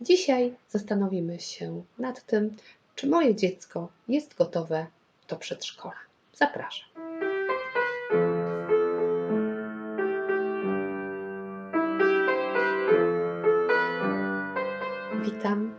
Dzisiaj zastanowimy się nad tym, czy moje dziecko jest gotowe do przedszkola. Zapraszam. Witam.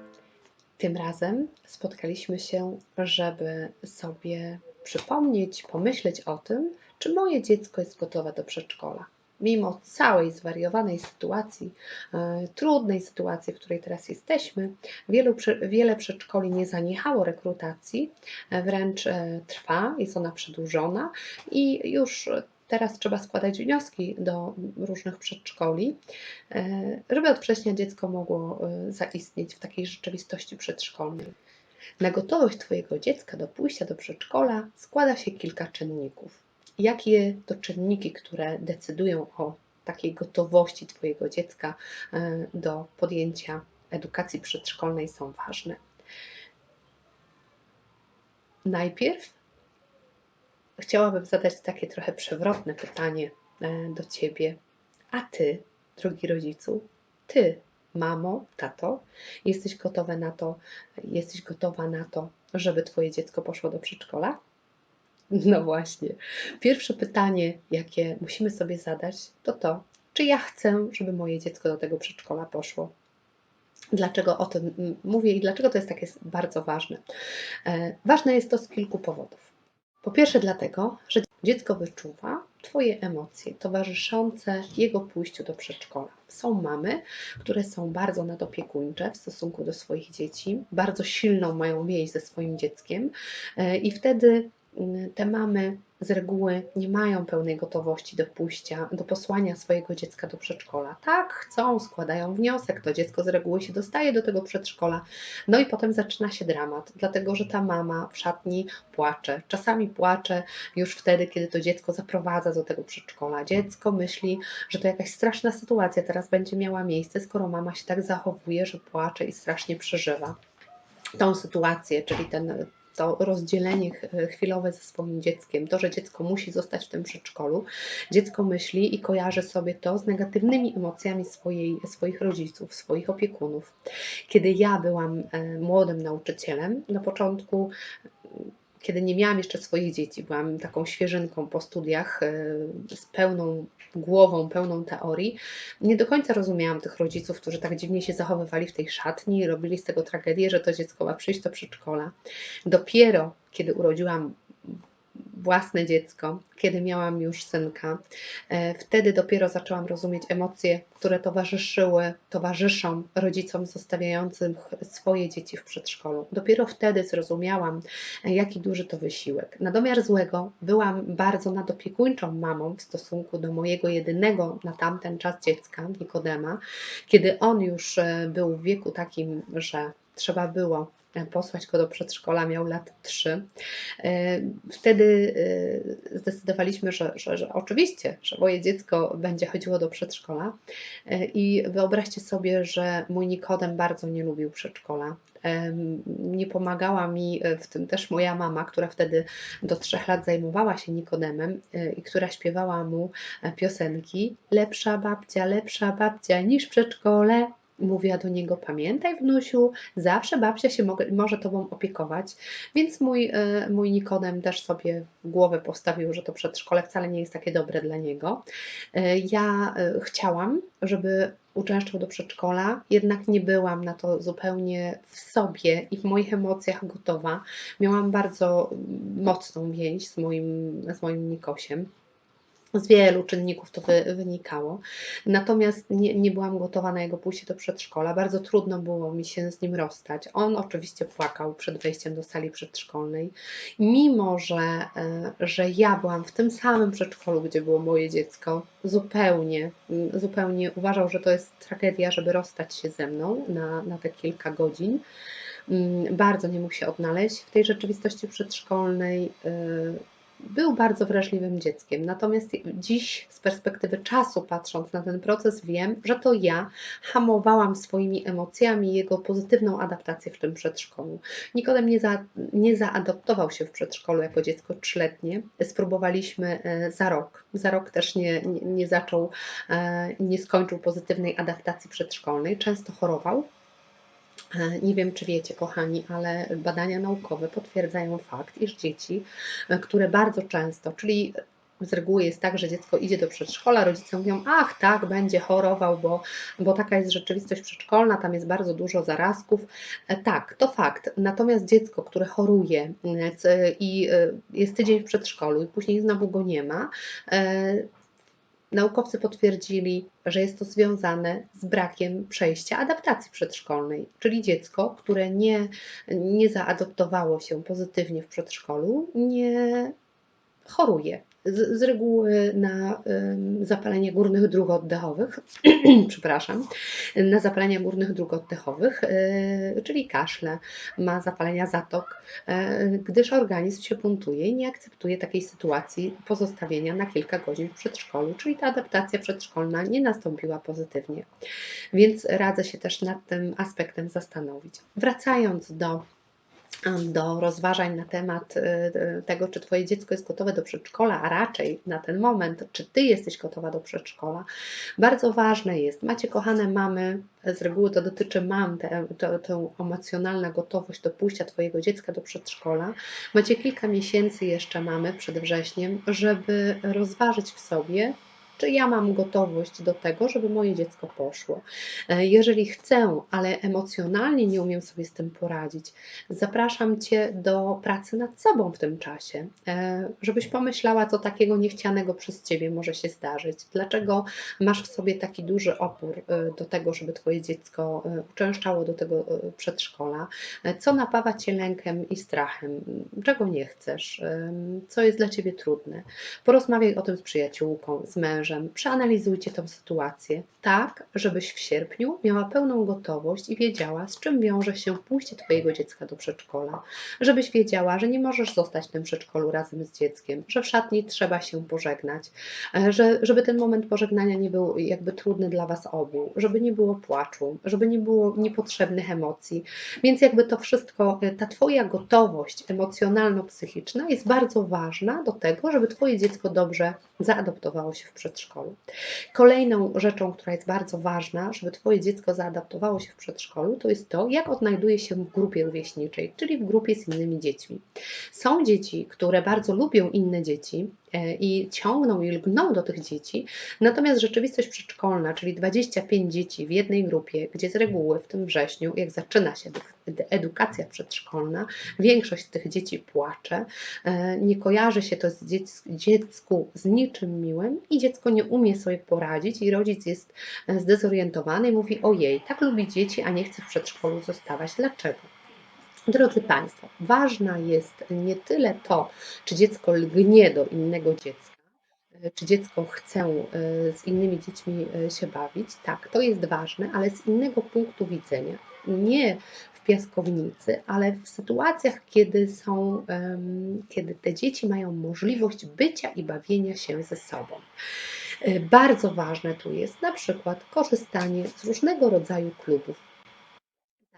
Tym razem spotkaliśmy się, żeby sobie przypomnieć, pomyśleć o tym, czy moje dziecko jest gotowe do przedszkola. Mimo całej zwariowanej sytuacji, e, trudnej sytuacji, w której teraz jesteśmy, wielu, wiele przedszkoli nie zaniechało rekrutacji, e, wręcz e, trwa, jest ona przedłużona i już teraz trzeba składać wnioski do różnych przedszkoli, żeby od września dziecko mogło zaistnieć w takiej rzeczywistości przedszkolnej. Na gotowość Twojego dziecka do pójścia do przedszkola składa się kilka czynników. Jakie to czynniki, które decydują o takiej gotowości Twojego dziecka e, do podjęcia edukacji przedszkolnej są ważne? Najpierw chciałabym zadać takie trochę przewrotne pytanie e, do Ciebie. A Ty, drogi rodzicu, Ty, mamo, tato, jesteś gotowe na to, jesteś gotowa na to, żeby Twoje dziecko poszło do przedszkola? No właśnie. Pierwsze pytanie, jakie musimy sobie zadać, to to, czy ja chcę, żeby moje dziecko do tego przedszkola poszło. Dlaczego o tym mówię i dlaczego to jest takie bardzo ważne? E, Ważne jest to z kilku powodów. Po pierwsze, dlatego, że dziecko wyczuwa Twoje emocje towarzyszące jego pójściu do przedszkola. Są mamy, które są bardzo nadopiekuńcze w stosunku do swoich dzieci, bardzo silną mają więź ze swoim dzieckiem e, i wtedy te mamy z reguły nie mają pełnej gotowości do pójścia, do posłania swojego dziecka do przedszkola. Tak, chcą, składają wniosek, to dziecko z reguły się dostaje do tego przedszkola, no i potem zaczyna się dramat, dlatego że ta mama w szatni płacze. Czasami płacze już wtedy, kiedy to dziecko zaprowadza do tego przedszkola. Dziecko myśli, że to jakaś straszna sytuacja teraz będzie miała miejsce, skoro mama się tak zachowuje, że płacze i strasznie przeżywa tą sytuację, czyli ten, to rozdzielenie ch- chwilowe ze swoim dzieckiem, to, że dziecko musi zostać w tym przedszkolu, dziecko myśli i kojarzy sobie to z negatywnymi emocjami swojej, swoich rodziców, swoich opiekunów. Kiedy ja byłam e, młodym nauczycielem, na początku kiedy nie miałam jeszcze swoich dzieci, byłam taką świeżynką po studiach e, z pełną głową, pełną teorii, nie do końca rozumiałam tych rodziców, którzy tak dziwnie się zachowywali w tej szatni robili z tego tragedię, że to dziecko ma przyjść do przedszkola. Dopiero kiedy urodziłam własne dziecko, kiedy miałam już synka, e, wtedy dopiero zaczęłam rozumieć emocje, które towarzyszyły, towarzyszą rodzicom zostawiającym swoje dzieci w przedszkolu. Dopiero wtedy zrozumiałam, e, jaki duży to wysiłek. Na domiar złego byłam bardzo nadopiekuńczą mamą w stosunku do mojego jedynego na tamten czas dziecka, Nikodema, kiedy on już e, był w wieku takim, że trzeba było e, posłać go do przedszkola, miał lat 3. Wtedy e, zdecydowaliśmy, że, że, że oczywiście, że moje dziecko będzie chodziło do przedszkola. E, I wyobraźcie sobie, że mój Nikodem bardzo nie lubił przedszkola. Nie pomagała mi e, w tym też moja mama, która wtedy do trzech lat zajmowała się Nikodemem e, i która śpiewała mu e, piosenki. Lepsza babcia, lepsza babcia niż przedszkole. Mówiła do niego: Pamiętaj, wnusiu, zawsze babcia się mogę, może tobą opiekować. Więc mój, e, mój Nikodem też sobie w głowę postawił, że to przedszkole wcale nie jest takie dobre dla niego. E, Ja e, chciałam, żeby uczęszczał do przedszkola, jednak nie byłam na to zupełnie w sobie i w moich emocjach gotowa. Miałam bardzo mm, mocną więź z moim, z moim Nikosiem. Z wielu czynników to wy, wynikało. Natomiast nie, nie byłam gotowa na jego pójście do przedszkola. Bardzo trudno było mi się z nim rozstać. On oczywiście płakał przed wejściem do sali przedszkolnej. Mimo, że, e, że ja byłam w tym samym przedszkolu, gdzie było moje dziecko, zupełnie, zupełnie uważał, że to jest tragedia, żeby rozstać się ze mną na, na te kilka godzin. Bardzo nie mógł się odnaleźć w tej rzeczywistości przedszkolnej. Był bardzo wrażliwym dzieckiem. Natomiast dziś, z perspektywy czasu, patrząc na ten proces, wiem, że to ja hamowałam swoimi emocjami jego pozytywną adaptację w tym przedszkolu. Nikodem nie, za, nie zaadoptował się w przedszkolu jako dziecko trzyletnie. Spróbowaliśmy e, za rok. Za rok też nie, nie, nie zaczął, e, nie skończył pozytywnej adaptacji przedszkolnej. Często chorował. E, Nie wiem, czy wiecie, kochani, ale badania naukowe potwierdzają fakt, iż dzieci, e, które bardzo często, czyli z reguły jest tak, że dziecko idzie do przedszkola, rodzice mówią, ach tak, będzie chorował, bo, bo taka jest rzeczywistość przedszkolna, tam jest bardzo dużo zarazków. E, Tak, to fakt. Natomiast dziecko, które choruje i jest tydzień w przedszkolu i później znowu go nie ma, Naukowcy potwierdzili, że jest to związane z brakiem przejścia adaptacji przedszkolnej, czyli dziecko, które nie, nie zaadoptowało się pozytywnie w przedszkolu, nie choruje. Z, z reguły na zapalenie górnych dróg oddechowych, przepraszam, na zapalenia górnych dróg oddechowych, czyli kaszle, ma zapalenia zatok, yy, gdyż organizm się buntuje i nie akceptuje takiej sytuacji pozostawienia na kilka godzin w przedszkolu, czyli ta adaptacja przedszkolna nie nastąpiła pozytywnie. Więc radzę się też nad tym aspektem zastanowić. Wracając do do rozważań na temat y, y, tego, czy Twoje dziecko jest gotowe do przedszkola, a raczej na ten moment, czy Ty jesteś gotowa do przedszkola. Bardzo ważne jest, macie kochane mamy, z reguły to dotyczy mam, tę emocjonalna gotowość do pójścia Twojego dziecka do przedszkola. Macie kilka miesięcy jeszcze mamy przed wrześniem, żeby rozważyć w sobie, czy ja mam gotowość do tego, żeby moje dziecko poszło. E, Jeżeli chcę, ale emocjonalnie nie umiem sobie z tym poradzić, zapraszam Cię do pracy nad sobą w tym czasie, e, żebyś pomyślała, co takiego niechcianego przez Ciebie może się zdarzyć. Dlaczego masz w sobie taki duży opór e, do tego, żeby Twoje dziecko uczęszczało do tego przedszkola? Co napawa Cię lękiem i strachem? Czego nie chcesz? Co jest dla Ciebie trudne? Porozmawiaj o tym z przyjaciółką, z mężem, przeanalizujcie tę sytuację tak, żebyś w sierpniu miała pełną gotowość i wiedziała, z czym wiąże się pójście Twojego dziecka do przedszkola. Żebyś wiedziała, że nie możesz zostać w tym przedszkolu razem z dzieckiem, że w szatni trzeba się pożegnać, e, że, żeby ten moment pożegnania nie był jakby trudny dla Was obu, żeby nie było płaczu, żeby nie było niepotrzebnych emocji. Więc jakby to wszystko, e, ta Twoja gotowość emocjonalno-psychiczna jest bardzo ważna do tego, żeby Twoje dziecko dobrze zaadoptowało się w przedszkolu. Kolejną rzeczą, która jest bardzo ważna, żeby Twoje dziecko zaadaptowało się w przedszkolu, to jest to, jak odnajduje się w grupie rówieśniczej, czyli w grupie z innymi dziećmi. Są dzieci, które bardzo lubią inne dzieci i ciągną i lgną do tych dzieci, natomiast rzeczywistość przedszkolna, czyli 25 dzieci w jednej grupie, gdzie z reguły w tym wrześniu, jak zaczyna się edu- edukacja przedszkolna, większość tych dzieci płacze, e, nie kojarzy się to z dziec- dziecku z niczym miłym i dziecko nie umie sobie poradzić i rodzic jest e, zdezorientowany i mówi ojej, tak lubi dzieci, a nie chce w przedszkolu zostawać. Dlaczego? Drodzy Państwo, ważna jest nie tyle to, czy dziecko lgnie do innego dziecka, e, czy dziecko chce e, z innymi dziećmi e, się bawić. Tak, to jest ważne, ale z innego punktu widzenia. Nie w piaskownicy, ale w sytuacjach, kiedy są, kiedy te dzieci mają możliwość bycia i bawienia się ze sobą. Bardzo ważne tu jest na przykład korzystanie z różnego rodzaju klubów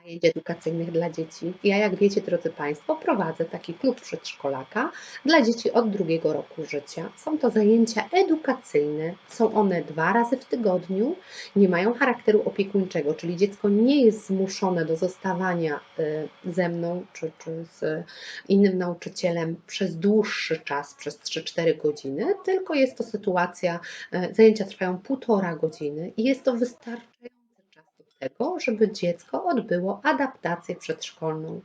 zajęć edukacyjnych dla dzieci. Ja, jak wiecie, drodzy Państwo, prowadzę taki klub przedszkolaka dla dzieci od drugiego roku życia. Są to zajęcia edukacyjne, są one dwa razy w tygodniu, nie mają charakteru opiekuńczego, czyli dziecko nie jest zmuszone do zostawania y, ze mną czy, czy z innym nauczycielem przez dłuższy czas, przez 3-4 godziny, tylko jest to sytuacja, y, zajęcia trwają półtora godziny i jest to do tego, żeby dziecko odbyło adaptację przedszkolną,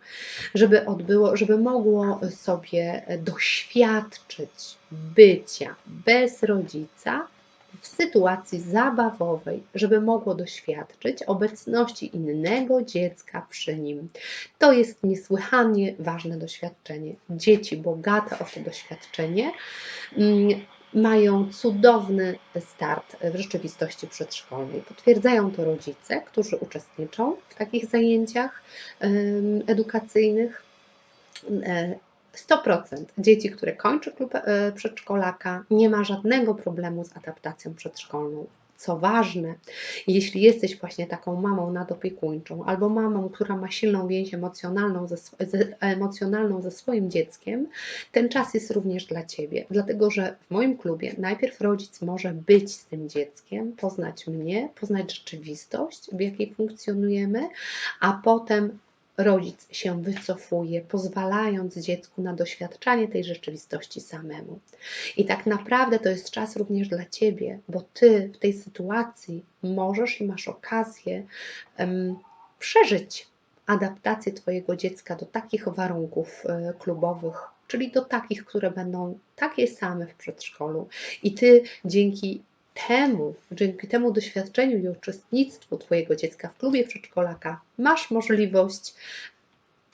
żeby odbyło, żeby mogło sobie doświadczyć bycia bez rodzica w sytuacji zabawowej, żeby mogło doświadczyć obecności innego dziecka przy nim. To jest niesłychanie ważne doświadczenie. Dzieci bogate o to doświadczenie mm, mają cudowny start w rzeczywistości przedszkolnej. Potwierdzają to rodzice, którzy uczestniczą w takich zajęciach edukacyjnych. E, 100% dzieci, które kończy klub e, przedszkolaka, nie ma żadnego problemu z adaptacją przedszkolną. Co ważne, jeśli jesteś właśnie taką mamą nadopiekuńczą albo mamą, która ma silną więź emocjonalną ze, ze, emocjonalną ze swoim dzieckiem, ten czas jest również dla Ciebie. Dlatego, że w moim klubie najpierw rodzic może być z tym dzieckiem, poznać mnie, poznać rzeczywistość, w jakiej funkcjonujemy, a potem rodzic się wycofuje, pozwalając dziecku na doświadczanie tej rzeczywistości samemu. I tak naprawdę to jest czas również dla ciebie, bo ty w tej sytuacji możesz i masz okazję um, przeżyć adaptację Twojego dziecka do takich warunków e, klubowych, czyli do takich, które będą takie same w przedszkolu. I Ty dzięki temu, dzięki temu doświadczeniu i uczestnictwu Twojego dziecka w klubie przedszkolaka masz możliwość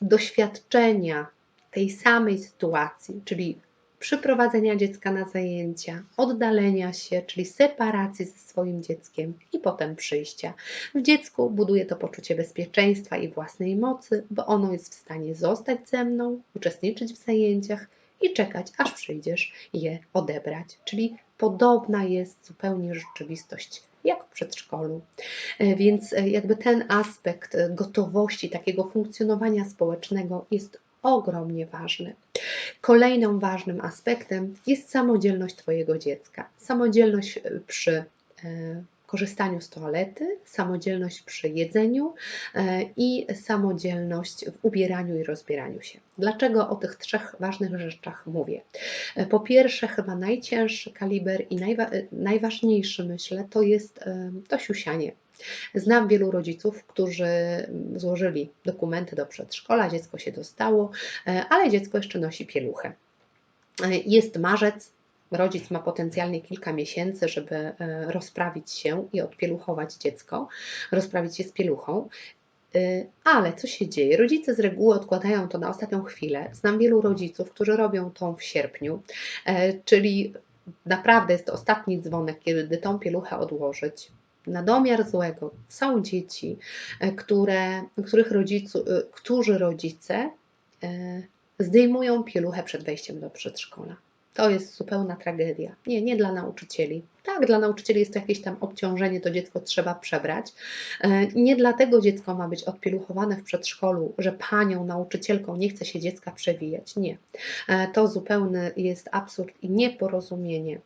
doświadczenia tej samej sytuacji, czyli przyprowadzenia dziecka na zajęcia, oddalenia się, czyli separacji ze swoim dzieckiem i potem przyjścia. W dziecku buduje to poczucie bezpieczeństwa i własnej mocy, bo ono jest w stanie zostać ze mną, uczestniczyć w zajęciach i czekać, aż przyjdziesz je odebrać. Czyli podobna jest zupełnie rzeczywistość jak w przedszkolu. E, więc e, jakby ten aspekt e, gotowości takiego funkcjonowania społecznego jest ogromnie ważny. Kolejnym ważnym aspektem jest samodzielność Twojego dziecka. Samodzielność przy korzystaniu z toalety, samodzielność przy jedzeniu e, i samodzielność w ubieraniu i rozbieraniu się. Dlaczego o tych trzech ważnych rzeczach mówię? E, po pierwsze, chyba najcięższy kaliber i najwa najważniejszy, myślę, to jest e, to siusianie. Znam wielu rodziców, którzy złożyli dokumenty do przedszkola, dziecko się dostało, ale dziecko jeszcze nosi pieluchę. Jest marzec, rodzic ma potencjalnie kilka miesięcy, żeby e, rozprawić się i odpieluchować dziecko, rozprawić się z pieluchą. E, ale co się dzieje? Rodzice z reguły odkładają to na ostatnią chwilę. Znam wielu rodziców, którzy robią to w sierpniu, e, czyli naprawdę jest to ostatni dzwonek, kiedy tą pieluchę odłożyć. Na domiar złego są dzieci, które, których rodzicu, którzy rodzice zdejmują pieluchę przed wejściem do przedszkola. To jest zupełna tragedia. Nie, nie dla nauczycieli. Tak, dla nauczycieli jest to jakieś tam obciążenie, to dziecko trzeba przebrać. E, nie dlatego dziecko ma być odpieluchowane w przedszkolu, że panią nauczycielką nie chce się dziecka przewijać. Nie. E, to zupełny jest absurd i nieporozumienie.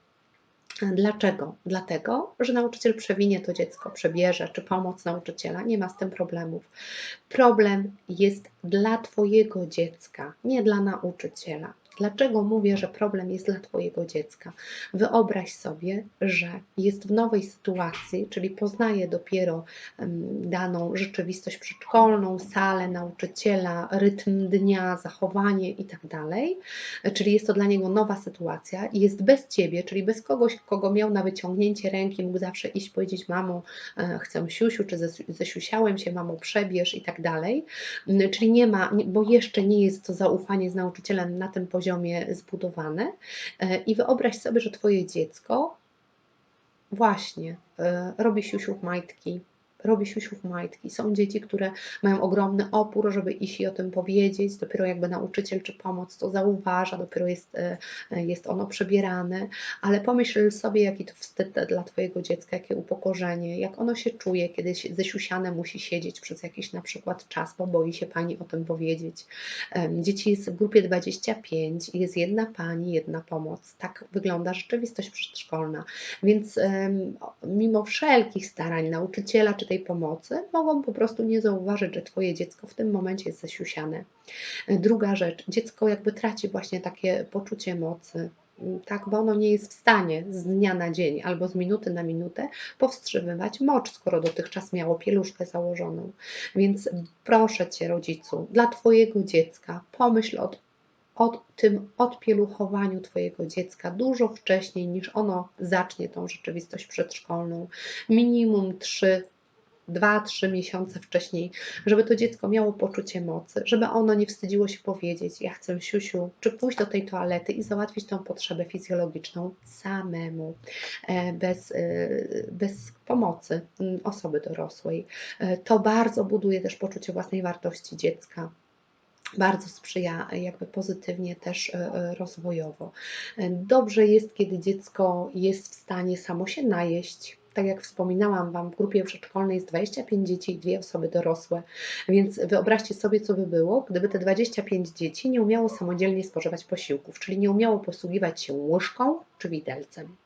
E, dlaczego? Dlatego, że nauczyciel przewinie to dziecko, przebierze, czy pomoc nauczyciela, nie ma z tym problemów. Problem jest dla Twojego dziecka, nie dla nauczyciela. Dlaczego mówię, że problem jest dla Twojego dziecka? Wyobraź sobie, że jest w nowej sytuacji, czyli poznaje dopiero daną rzeczywistość przedszkolną, salę nauczyciela, rytm dnia, zachowanie itd. Tak czyli jest to dla niego nowa sytuacja i jest bez Ciebie, czyli bez kogoś, kogo miał na wyciągnięcie ręki, mógł zawsze iść powiedzieć, mamo, e, chcę siusiu, czy zesiusiałem się, mamo, przebierz i tak. Czyli nie ma, bo jeszcze nie jest to zaufanie z nauczycielem na tym poziomie, poziomie zbudowane. E, i wyobraź sobie, że Twoje dziecko właśnie e, robi siusiów majtki, robi siusiów majtki. Są dzieci, które mają ogromny opór, żeby iść i o tym powiedzieć. Dopiero jakby nauczyciel czy pomoc to zauważa, dopiero jest, e, jest ono przebierane. Ale pomyśl sobie, jaki to wstyd dla Twojego dziecka, jakie upokorzenie, jak ono się czuje, kiedy ze siusiane musi siedzieć przez jakiś na przykład czas, bo boi się Pani o tym powiedzieć. Dzieci jest w grupie 25, jest jedna Pani, jedna pomoc. Tak wygląda rzeczywistość przedszkolna. Więc mimo wszelkich starań nauczyciela czy tej tej pomocy, mogą po prostu nie zauważyć, że Twoje dziecko w tym momencie jest zasiusiane. Druga rzecz, dziecko jakby traci właśnie takie poczucie mocy, tak, bo ono nie jest w stanie z dnia na dzień albo z minuty na minutę powstrzymywać mocz, skoro dotychczas miało pieluszkę założoną. Więc proszę Cię, rodzicu, dla Twojego dziecka pomyśl o o tym odpieluchowaniu Twojego dziecka dużo wcześniej niż ono zacznie tą rzeczywistość przedszkolną. Minimum 3 2-3 miesiące wcześniej, żeby to dziecko miało poczucie mocy, żeby ono nie wstydziło się powiedzieć, ja chcę siusiu, czy pójść do tej toalety i załatwić tą potrzebę fizjologiczną samemu, e, bez, e, bez pomocy mm, osoby dorosłej. E, to bardzo buduje też poczucie własnej wartości dziecka bardzo sprzyja jakby pozytywnie też rozwojowo. Dobrze jest, kiedy dziecko jest w stanie samo się najeść, tak jak wspominałam Wam, w grupie przedszkolnej jest 25 dzieci i dwie osoby dorosłe, więc wyobraźcie sobie, co by było, gdyby te 25 dzieci nie umiało samodzielnie spożywać posiłków, czyli nie umiało posługiwać się łyżką czy widelcem.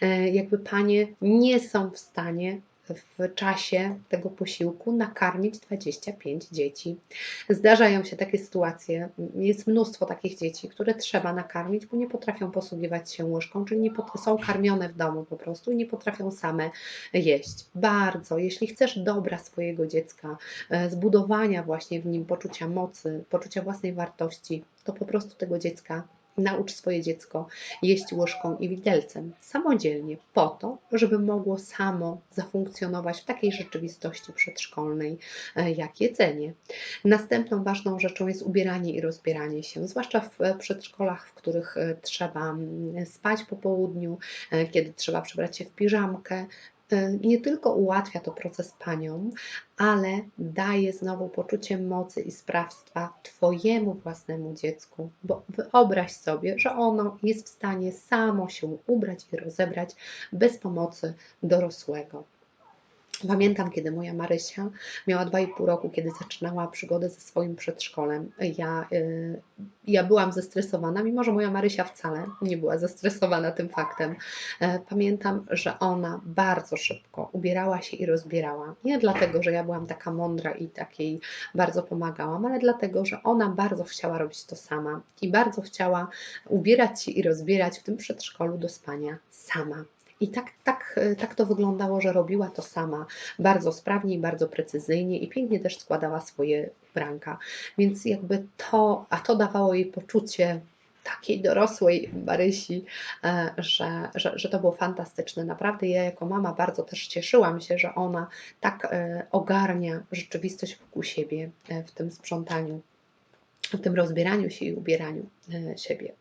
E, jakby panie nie są w stanie w czasie tego posiłku nakarmić 25 dzieci. Zdarzają się takie sytuacje, jest mnóstwo takich dzieci, które trzeba nakarmić, bo nie potrafią posługiwać się łyżką, czyli nie są karmione w domu po prostu i nie potrafią same jeść. Bardzo, jeśli chcesz dobra swojego dziecka, e, zbudowania właśnie w nim poczucia mocy, poczucia własnej wartości, to po prostu tego dziecka Naucz swoje dziecko jeść łyżką i widelcem samodzielnie, po to, żeby mogło samo zafunkcjonować w takiej rzeczywistości przedszkolnej e, jak jedzenie. Następną ważną rzeczą jest ubieranie i rozbieranie się, zwłaszcza w e, przedszkolach, w których e, trzeba mm, spać po południu, kiedy trzeba przebrać się w piżamkę, nie tylko ułatwia to proces paniom, ale daje znowu poczucie mocy i sprawstwa Twojemu własnemu dziecku, bo wyobraź sobie, że ono jest w stanie samo się ubrać i rozebrać bez pomocy dorosłego. Pamiętam, kiedy moja Marysia miała 2,5 roku, kiedy zaczynała przygodę ze swoim przedszkolem. Ja, y, ja byłam zestresowana, mimo że moja Marysia wcale nie była zestresowana tym faktem. E, pamiętam, że ona bardzo szybko ubierała się i rozbierała. Nie dlatego, że ja byłam taka mądra i takiej bardzo pomagałam, ale dlatego, że ona bardzo chciała robić to sama i bardzo chciała ubierać się i rozbierać w tym przedszkolu do spania sama. I tak, tak, tak to wyglądało, że robiła to sama bardzo sprawnie i bardzo precyzyjnie i pięknie też składała swoje branka. Więc jakby to, a to dawało jej poczucie takiej dorosłej Marysi, e, że, że, że to było fantastyczne. Naprawdę ja jako mama bardzo też cieszyłam się, że ona tak e, ogarnia rzeczywistość wokół siebie e, w tym sprzątaniu, w tym rozbieraniu się i ubieraniu siebie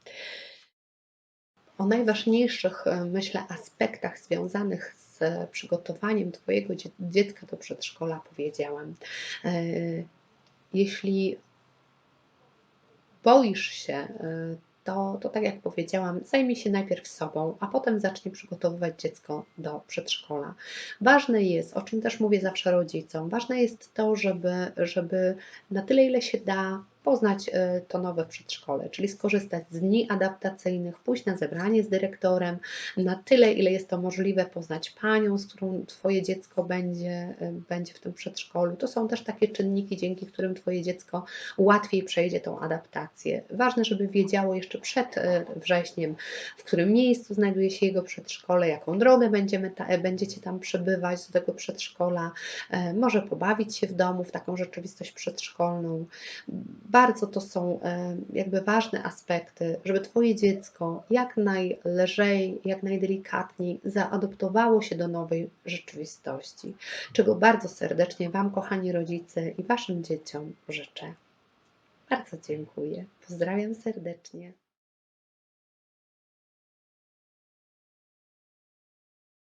o najważniejszych, e, myślę, aspektach związanych z przygotowaniem Twojego dziecka do przedszkola powiedziałam. E, jeśli boisz się, e, to, to tak jak powiedziałam, zajmij się najpierw sobą, a potem zacznij przygotowywać dziecko do przedszkola. Ważne jest, o czym też mówię zawsze rodzicom, ważne jest to, żeby, żeby na tyle, ile się da, poznać e, to nowe przedszkole, czyli skorzystać z dni adaptacyjnych, pójść na zebranie z dyrektorem, na tyle, ile jest to możliwe, poznać panią, z którą Twoje dziecko będzie, e, będzie w tym przedszkolu. To są też takie czynniki, dzięki którym Twoje dziecko łatwiej przejdzie tą adaptację. Ważne, żeby wiedziało jeszcze przed e, wrześniem, w którym miejscu znajduje się jego przedszkole, jaką drogę będziemy ta, będziecie tam przebywać do tego przedszkola, może pobawić się w domu w taką rzeczywistość przedszkolną bardzo to są e, jakby ważne aspekty, żeby Twoje dziecko jak najlżej, jak najdelikatniej zaadoptowało się do nowej rzeczywistości, czego bardzo serdecznie Wam, kochani rodzice i Waszym dzieciom życzę. Bardzo dziękuję. Pozdrawiam serdecznie.